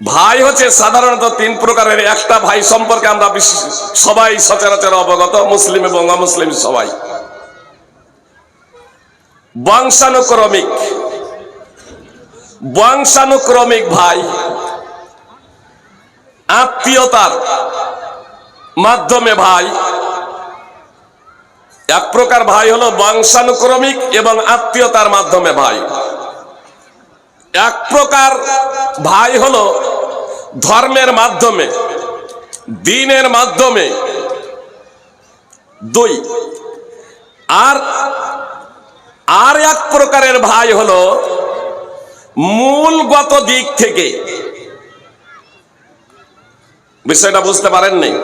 ভাই হচ্ছে সাধারণত তিন প্রকারের। একটা ভাই সম্পর্কে আমরা সবাই সচরাচর অবগত, মুসলিম এবং অমুসলিম সবাই। বংশানুক্রমিক। বংশানুক্রমিক ভাই আত্মীয়তার মাধ্যমে ভাই। এক প্রকার ভাই হলো বংশানুক্রমিক এবং আত্মীয়তার মাধ্যমে ভাই। এক প্রকার ভাই হলো ধর্মের মাধ্যমে, দিনের মাধ্যমে। দুই, আর আর এক প্রকারের ভাই হলো মূলগত দিক থেকে। বিষয়টা বুঝতে পারেন পারেননি?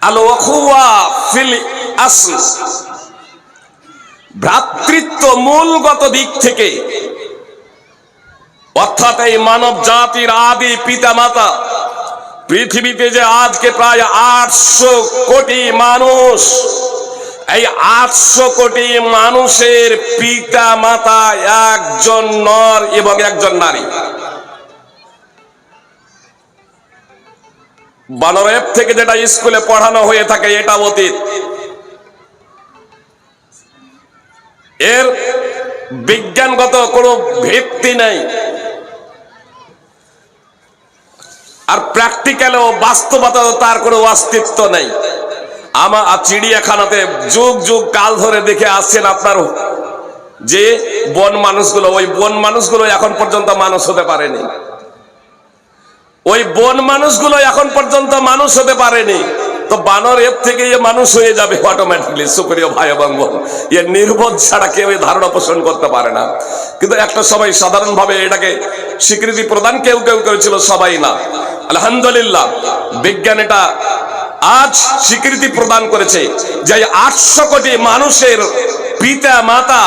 আলো ভ্রাতৃত্ব মূলগত দিক থেকে। অর্থাৎ এই মানব জাতির আদি পিতা মাতা পৃথিবীতে যে আজকে প্রায় আটশো কোটি মানুষ, এই আটশো কোটি মানুষের পিতা মাতা একজন নর এবং একজন নারী। বানরেব থেকে যেটা স্কুলে পড়ানো হয়ে থাকে, এটা অতীত। এর বিজ্ঞানগত কোনো ভিত্তি নেই। আর প্র্যাকটিক্যালেও বাস্তবতা তার কোনো অস্তিত্ব নেই। আমার চিড়িয়াখানাতে যুগ যুগ কাল ধরে দেখে আসছেন আপনার যে বন মানুষগুলো, ওই বন মানুষগুলো এখন পর্যন্ত মানুষ হতে পারেনি। ওই বন মানুষগুলো এখন পর্যন্ত মানুষ হতে পারেনি। তো বানর এর থেকে এ মানুষ হয়ে যাবে অটোমেটিকলি সুপ্রিয় ভাই এবং বোন। এ নির্বোধ ছাড়া কেউ ধারণা পোষণ করতে পারে না। কিন্তু একটা সবাই সাধারণভাবে এটাকে স্বীকৃতি প্রদান কেউ কেউ করেছিল, সবাই না। আলহামদুলিল্লাহ বিজ্ঞান এটা আজ স্বীকৃতি প্রদান করেছে যে আটশো কোটি মানুষের পিতা মাতা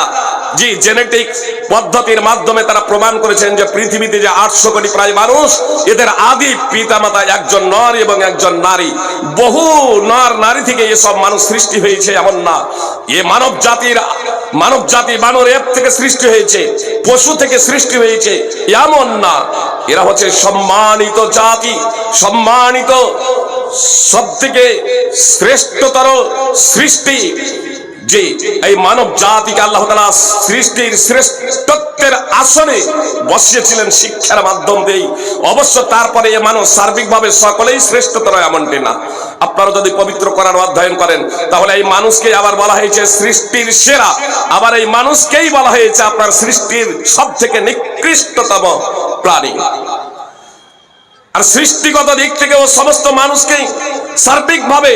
জি জেনেটিক পদ্ধতির মাধ্যমে তারা প্রমাণ করেছেন যে পৃথিবীতে যে আটশো কোটি প্রায় মানুষ, এদের আদি পিতা মাতা একজন নর এবং একজন নারী। বহু নর নারী থেকে এসব মানুষ সৃষ্টি হয়েছে, এমন না। এ মানব জাতির, মানব জাতি মানব এর থেকে সৃষ্টি হয়েছে, পশু থেকে সৃষ্টি হয়েছে, এমন না। এরা হচ্ছে সম্মানিত জাতি, সম্মানিত সব থেকে শ্রেষ্ঠতর সৃষ্টি। যে এই মানব জাতিকে আল্লাহ তাআলা সৃষ্টির শ্রেষ্ঠত্বের আসনে বসিয়েছিলেন শিক্ষার মাধ্যম দিয়ে অবশ্য তারপরে এ মানুষ সার্বিকভাবে সকলেই শ্রেষ্ঠতর এমনটি না। আপনারা যদি পবিত্র করার অধ্যয়ন করেন, তাহলে এই মানুষকে আবার বলা হয়েছে সৃষ্টির সেরা। আবার এই মানুষকেই বলা হয়েছে আপনার সৃষ্টির সব থেকে নিকৃষ্টতম প্রাণী। আর সৃষ্টিগত দিক থেকে ও সমস্ত মানুষকেই সার্বিকভাবে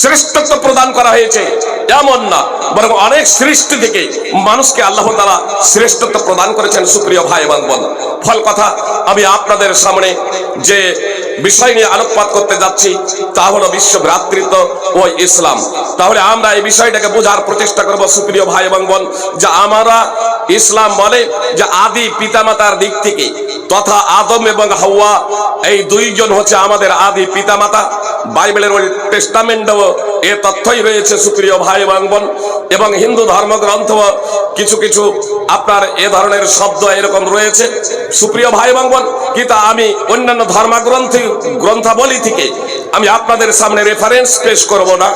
শ্রেষ্ঠত্ব প্রদান করা হয়েছে। এমন না, বরং অনেক সৃষ্টি থেকে মানুষকে আল্লাহ তালা শ্রেষ্ঠত্ব প্রদান করেছেন, সুপ্রিয় ভাই এবং বোন। ফল কথা, আমি আপনাদের সামনে যে বিষয় নিয়ে আলোকপাত করতে যাচ্ছি, তা হলো বিশ্ব ভ্রাতৃত্ব ও ইসলাম। তাহলে আমরা এই বিষয়টাকে বোঝার প্রচেষ্টা করব, সুপ্রিয় ভাই এবং বোন, যে আমরা ইসলাম বলে যে আদি পিতামাতার দিক থেকে তথা আদম এবং হাওয়া, এই দুইজন হচ্ছে আমাদের আদি পিতামাতা। বাইবেলের ওই টেস্টামেন্টও এ তথ্যই রয়েছে, সুপ্রিয় ভাই এবং বোন। এবং হিন্দু ধর্মগ্রন্থ কিছু কিছু আপনার এ ধরনের শব্দ এরকম রয়েছে। সুপ্রিয় ভাই এবং বোন কিন্তু আমি অন্যান্য ধর্মগ্রন্থ, গ্রন্থাবলী থেকে আমি আপনাদের সামনে রেফারেন্স পেশ করব না।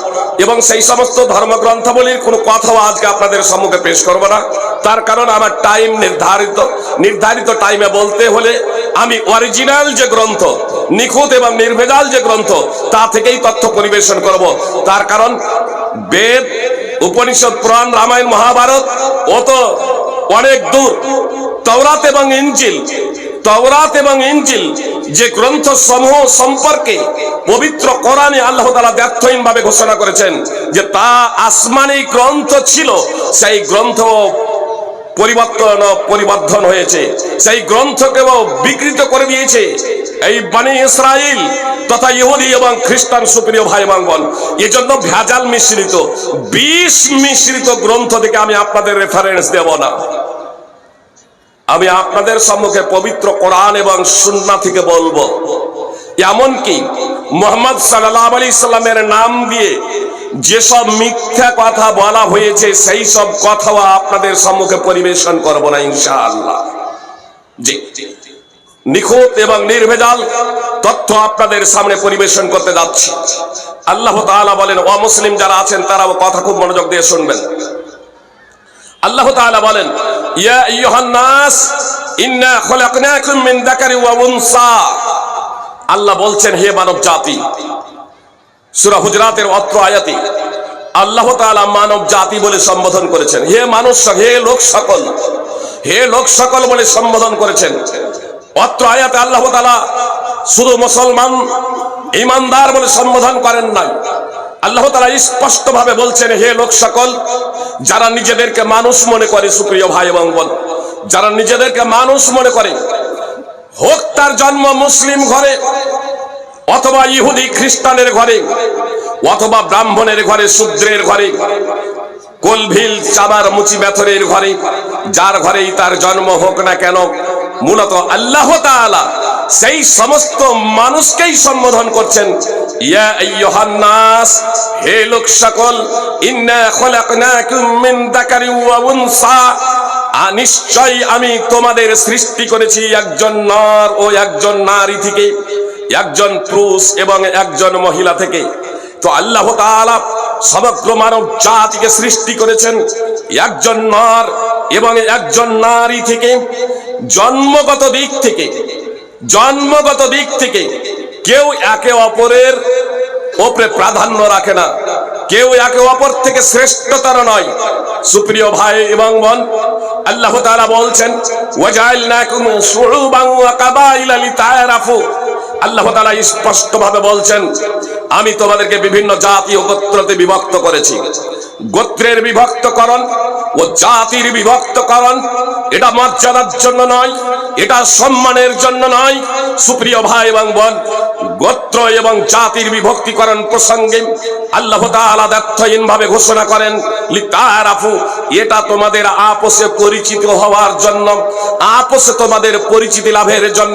এবং সেই সমস্ত ধর্মগ্রন্থাবলীর কোনো কথাও আজকে আপনাদের সম্মুখে পেশ করব না। তার কারণ আমার টাইম নির্ধারিত নির্ধারিত টাইমে বলতে হলে আমি অরিজিনাল যে গ্রন্থ, নিখুঁত এবং নির্ভেজাল যে গ্রন্থ, তা থেকেই তথ্য পরিবেশন করব। তার কারণ বেদ, উপনিষদ, পুরাণ, রামায়ণ, মহাভারত অত অনেক দূর। তওরাত এবং ইঞ্জিল তওরাত এবং ইঞ্জিল যে গ্রন্থ সমূহ সম্পর্কে পবিত্র কোরআনে আল্লাহ তাআলা ব্যর্থহীন ভাবে ঘোষণা করেছেন যে তা আসমানি গ্রন্থ ছিল, সেই গ্রন্থ পরিবর্তন পরিবর্ধন হয়েছে। সেই গ্রন্থকেও বিকৃত করে দিয়েছে। এই বাণী ইসরায়েল তথা ইহুদি এবং খ্রিস্টান সুপ্রিয় ভাই বোন, এজন্য ভেজাল মিশ্রিত, বিষ মিশ্রিত গ্রন্থ থেকে আমি আপনাদের রেফারেন্স দেব না। আমি আপনাদের সম্মুখে পবিত্র কোরআন এবং সুন্না থেকে বলব, এমনকি মোহাম্মদ সাল্লাহ আলী সাল্লামের নাম দিয়ে যেসব মিথ্যা কথা বলা হয়েছে, সেই সব কথাও আপনাদের সম্মুখে পরিবেশন করব না, ইনশাআল্লাহ। জি। নিখুঁত এবং নির্ভেজাল তথ্য আপনাদের সামনে পরিবেশন করতে যাচ্ছি। আল্লাহ তাআলা বলেন অমুসলিম যারা আছেন, তারাও কথা খুব মনোযোগ দিয়ে শুনবেন। আল্লাহ তাআলা বলেন, ইয়া আইয়ুহান ইন্না খলাকনাকুম মিন ওয়া উনসা। আল্লাহ বলছেন, হে মানব জাতি সূরা হুজরাতের অত্র আয়াতি। আল্লাহ তাআলা মানব জাতি বলে সম্বোধন করেছেন। হে মানুষ হে লোক সকল, হে লোক সকল বলে সম্বোধন করেছেন। অত্র আয়াতে আল্লাহ তালা শুধু মুসলমান ইমানদার বলে সম্বোধন করেন নাই। আল্লাহ তালা স্পষ্ট ভাবে বলছেন, হে লোক সকল, যারা নিজেদেরকে মানুষ মনে করে, সুপ্রিয় ভাই এবং বোন, যারা নিজেদেরকে মানুষ মনে করে, হোক তার জন্ম মুসলিম ঘরে অথবা ইহুদি খ্রিস্টানের ঘরে, অথবা ব্রাহ্মণের ঘরে, শূদ্রের ঘরে, কোলভিল চাবার মুচি মেথরের ঘরে, যার ঘরেই তার জন্ম হোক না কেন, মূলত আল্লাহ তাআলা সেই সমস্ত মানুষকেই সম্বোধন করছেন, ইয়া আইয়ুহান নাস, হে লোক সকল, ইন্না খলাকনাকুম মিন যাকারি ওয়া উনসা নিশ্চয় আমি তোমাদের সৃষ্টি করেছি একজন নর ও একজন নারী থেকে। একজন পুরুষ এবং একজন মহিলা থেকে। তো আল্লাহ তাআলা সমগ্র মানব জাতিকে সৃষ্টি করেছেন একজন নর এবং একজন নারী থেকে, জন্মগত দিক থেকে, জন্মগত দিক থেকে কেউ একে অপরের ওপরে প্রাধান্য রাখে না। কেউ একে অপর থেকে শ্রেষ্ঠতর নয়। সুপ্রিয় ভাই এবং বোন, আল্লাহ তাআলা বলছেন ওয়াজাইলনাকুম শুউবান ওয়া কাবাইলা লিতাআরাফু আল্লাহ তাআলা স্পষ্ট ভাবে বলছেন, আমি তোমাদেরকে বিভিন্ন জাতি ও গোত্রতে বিভক্ত করেছি। গোত্রের বিভক্তকরণ ও জাতির বিভক্তকরণ, এটা মর্যাদার জন্য নয়, এটা সম্মানের জন্য নয়। সুপ্রিয় ভাই এবং বোন, গোত্র এবং জাতির বিভক্তিকরণ প্রসঙ্গে আল্লাহ তাআলা দ্ব্যর্থহীন ভাবে ঘোষণা করেন, লিতারাফু, এটা তোমাদের আপোষে পরিচিত হওয়ার জন্য, আপোষে তোমাদের পরিচিতি লাভের জন্য